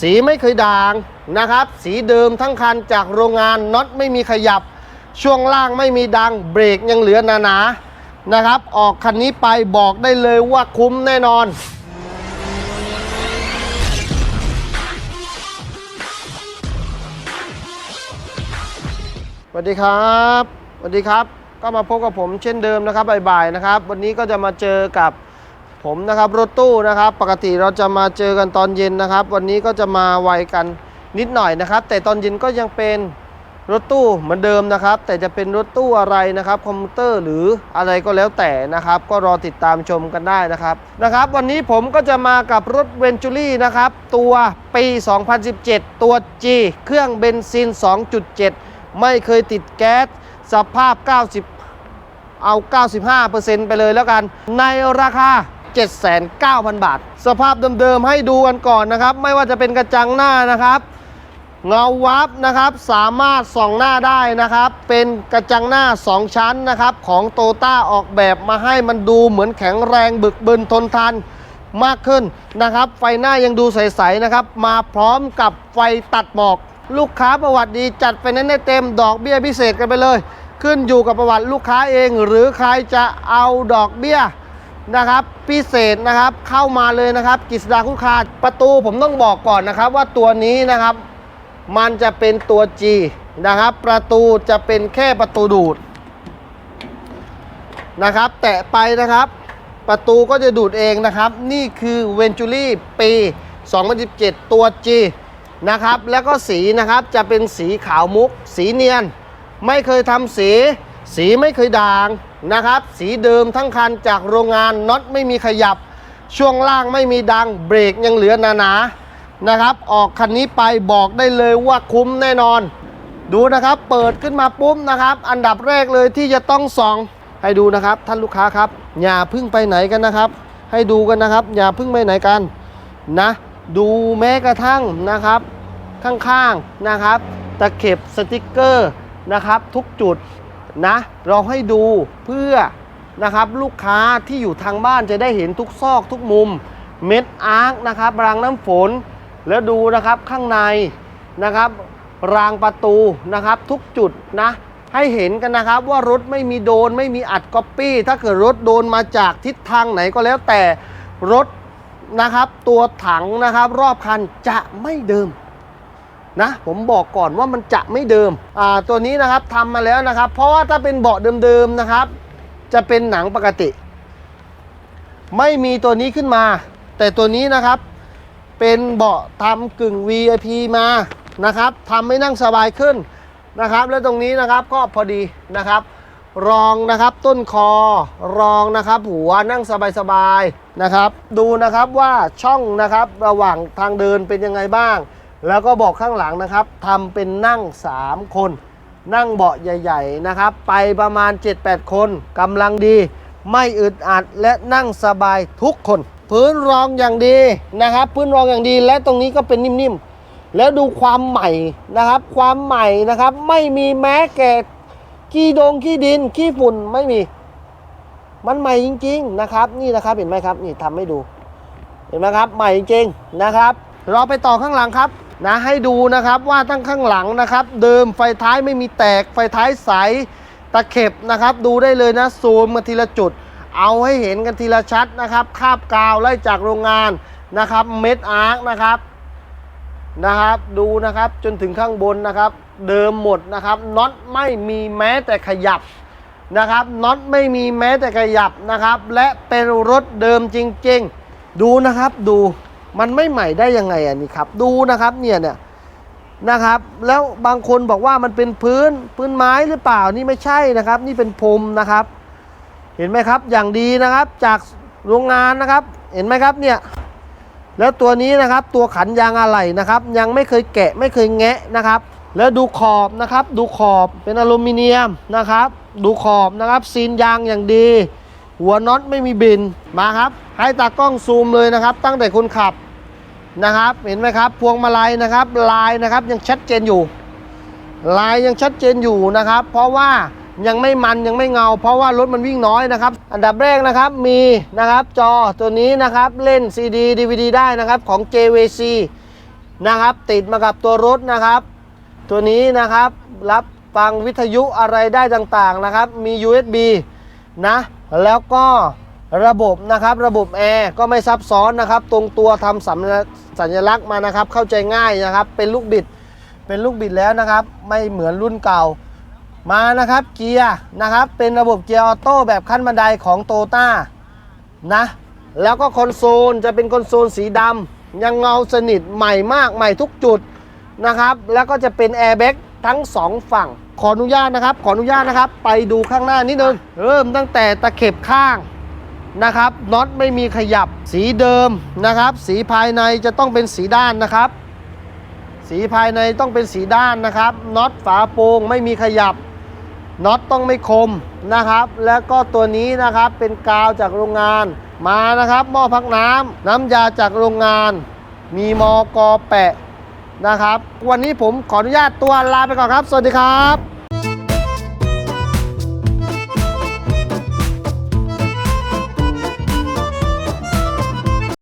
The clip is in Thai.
สีไม่เคยด่างนะครับ สีเดิมทั้งคันจากโรงงานน็อตไม่มีขยับ ช่วงล่างไม่มีดังเบรกยังเหลือหนาๆนะครับ ออกคันนี้ไปบอกได้เลยว่าคุ้มแน่นอนสวัสดีครับสวัสดีครับ ก็มาพบกับผมเช่นเดิมนะครับบ่ายๆนะครับ วันนี้ก็จะมาเจอกับ ผมนะครับรถตู้นะครับ ปกติเราจะมาเจอกันตอนเย็นนะครับ วันนี้ก็จะมาไวกันนิดหน่อยนะครับ แต่ตอนเย็นก็ยังเป็นรถตู้เหมือนเดิมนะครับ แต่จะเป็นรถตู้อะไรนะครับคอมพิวเตอร์หรืออะไรก็แล้วแต่นะครับ ก็รอติดตามชมกันได้นะครับนะครับ วันนี้ผมก็จะมากับรถเวนจูรี่นะครับตัวปี 2017 ตัว G เครื่องเบนซิน 2.7 ไม่เคยติดแก๊สสภาพ 90 เอา 95%ไปเลยแล้วกัน ในราคา 79,000 บาท สภาพเดิมๆให้ดูกันก่อนนะครับ ไม่ว่าจะเป็นกระจังหน้านะครับเงาวับนะครับสามารถส่องหน้าได้นะครับ เป็นกระจังหน้า 2 ชั้นนะครับ ของโตต้าออกแบบมาให้มันดูเหมือนแข็งแรงบึกบึนทนทานมากขึ้นนะครับ ไฟหน้ายังดูใสๆนะครับ มาพร้อมกับไฟตัดหมอก ลูกค้าประวัติดีจัดไฟแนนซ์ได้เต็มดอกเบี้ยพิเศษกันไปเลย ขึ้นอยู่กับประวัติลูกค้าเอง หรือใครจะเอาดอกเบี้ย นะครับพิเศษนะครับเข้ามาเลยนะครับกฤษดาคุคาประตูผมต้องบอกก่อนนะครับ ว่าตัวนี้นะครับ มันจะเป็นตัว G นะครับ ประตูจะเป็นแค่ประตูดูดนะครับ แตะไปนะครับ ประตูก็จะดูดเองนะครับ นี่คือเวนจูรี่ปี 2017 ตัว G นะครับ แล้วก็สีนะครับจะเป็นสีขาวมุก สีเนียน ไม่เคยทำสี สีไม่เคยด่างนะครับ สีเดิมทั้งคันจากโรงงานน็อตไม่มีขยับ ช่วงล่างไม่มีดังเบรกยังเหลือหนาๆนะครับ ออกคันนี้ไปบอกได้เลยว่าคุ้มแน่นอน ดูนะครับเปิดขึ้นมาปุ๊บนะครับ อันดับแรกเลยที่จะต้องส่องให้ดูนะครับ ท่านลูกค้าครับ อย่าพึ่งไปไหนกันนะครับ ให้ดูกันนะครับ อย่าพึ่งไปไหนกันนะ ดูแม้กระทั่งนะครับ ข้างๆนะครับ ตะเข็บสติกเกอร์นะครับ ทุกจุด นะ เราให้ดูเพื่อนะครับลูกค้าที่อยู่ทางบ้านจะได้เห็นทุกซอกทุกมุม เม็ดอาร์คนะครับรางน้ำฝน แล้วดูนะครับข้างในนะครับ รางประตูนะครับ ทุกจุดนะให้เห็นกันนะครับว่ารถไม่มีโดนไม่มีอัดก๊อปปี้ถ้าเกิดรถโดนมาจากทิศทางไหนก็แล้วแต่รถนะครับ ตัวถังนะครับ รอบคันจะไม่เดิม นะผมบอกก่อนว่ามันจะไม่เดิมอ่าตัวนี้นะครับทำมาแล้วนะครับ เพราะว่าถ้าเป็นเบาะเดิมๆนะครับ จะเป็นหนังปกติ ไม่มีตัวนี้ขึ้นมา แต่ตัวนี้นะครับเป็นเบาะทำกึ่ง VIP มานะครับทำให้นั่งสบายขึ้นนะครับ และตรงนี้นะครับก็พอดีนะครับ รองนะครับต้นคอรองนะครับหัวนั่งสบายๆนะครับ ดูนะครับว่าช่องนะครับระหว่างทางเดินเป็นยังไงบ้าง แล้วก็บอกข้างหลังนะครับทำเป็นนั่ง 3 คน นั่งเบาะใหญ่ ๆนะครับ ไปประมาณ 7-8 คนกำลังดี ไม่อึดอัดและนั่งสบายทุกคน พื้นรองอย่างดีนะครับ พื้นรองอย่างดีและตรงนี้ก็เป็นนิ่มๆ แล้วดูความใหม่นะครับ ความใหม่นะครับ ไม่มีแม้แก่ขี้ดงขี้ดินขี้ฝุ่นไม่มี มันใหม่จริง ๆนะครับ นี่นะครับเห็นไหมครับ นี่ทำให้ดู เห็นไหมครับ ใหม่จริงๆนะครับ เราไปต่อข้างหลังครับ นะให้ดูนะครับว่าตั้งข้างหลังนะครับ เดิมไฟท้ายไม่มีแตกไฟท้ายใสตะเข็บนะครับ ดูได้เลยนะซูมมาทีละจุด เอาให้เห็นกันทีละชัดนะครับคาบกาวไล่จากโรงงานนะครับเม็ดอาร์คนะครับนะครับดูนะครับจนถึงข้างบนนะครับ เดิมหมดนะครับน็อตไม่มีแม้แต่ขยับนะครับน็อตไม่มีแม้แต่ขยับนะครับ และเป็นรถเดิมจริง ๆ ดูนะครับดู มันไม่ใหม่ได้ยังไงอะนี่ครับ ดูนะครับเนี่ยเนี่ยนะครับ แล้วบางคนบอกว่ามันเป็นพื้นพื้นไม้หรือเปล่านี่ไม่ใช่นะครับ นี่เป็นพรมนะครับ เห็นไหมครับอย่างดีนะครับจากโรงงานนะครับ เห็นไหมครับเนี่ยแล้วตัวนี้นะครับตัวขันยางอะไหล่นะครับ ยังไม่เคยแกะไม่เคยแงะนะครับ แล้วดูขอบนะครับ ดูขอบเป็นอลูมิเนียมนะครับ ดูขอบนะครับซีนยางอย่างดี หัวน็อตไม่มีบินมาครับ ให้ตากล้องซูมเลยนะครับ ตั้งแต่คนขับ นะครับ เห็นไหมครับ พวงมาลัยนะครับ ลายนะครับยังชัดเจนอยู่ ลายยังชัดเจนอยู่นะครับ เพราะว่ายังไม่มันยังไม่เงา เพราะว่ารถมันวิ่งน้อยนะครับ อันดับแรกนะครับมีนะครับจอตัวนี้นะครับเล่น CD DVD ได้นะครับของ JVC นะครับติดมากับตัวรถนะครับ ตัวนี้นะครับรับฟังวิทยุอะไรได้ต่างๆนะครับ มี USB นะ แล้วก็ ระบบนะครับระบบแอร์ก็ไม่ซับซ้อนนะครับ ตรงตัวทำสัญสัญลักษณ์มานะครับ เข้าใจง่ายนะครับ เป็นลูกบิด เป็นลูกบิดแล้วนะครับ ไม่เหมือนรุ่นเก่ามานะครับเกียร์นะครับ เป็นระบบเกียร์ออโต้แบบขั้นบันไดของโตต้านะแล้วก็คอนโซลจะเป็นคอนโซลสีดำยังเงาสนิทใหม่มากใหม่ทุกจุดนะครับ แล้วก็จะเป็นแอร์แบ็กทั้งสองฝั่งขออนุญาตนะครับ ขออนุญาตนะครับ ไปดูข้างหน้านิดนึงเริ่มตั้งแต่ตะเข็บข้าง นะครับน็อตไม่มีขยับสีเดิมนะครับ สีภายในจะต้องเป็นสีด้านนะครับ สีภายในต้องเป็นสีด้านนะครับน็อตฝาโปร่งไม่มีขยับน็อตต้องไม่คมนะครับ แล้วก็ตัวนี้นะครับเป็นกาวจากโรงงานมานะครับ หม้อพักน้ำน้ำยาจากโรงงาน มีมอกอแปะนะครับ วันนี้ผมขออนุญาตตัวลาไปก่อนครับ สวัสดีครับ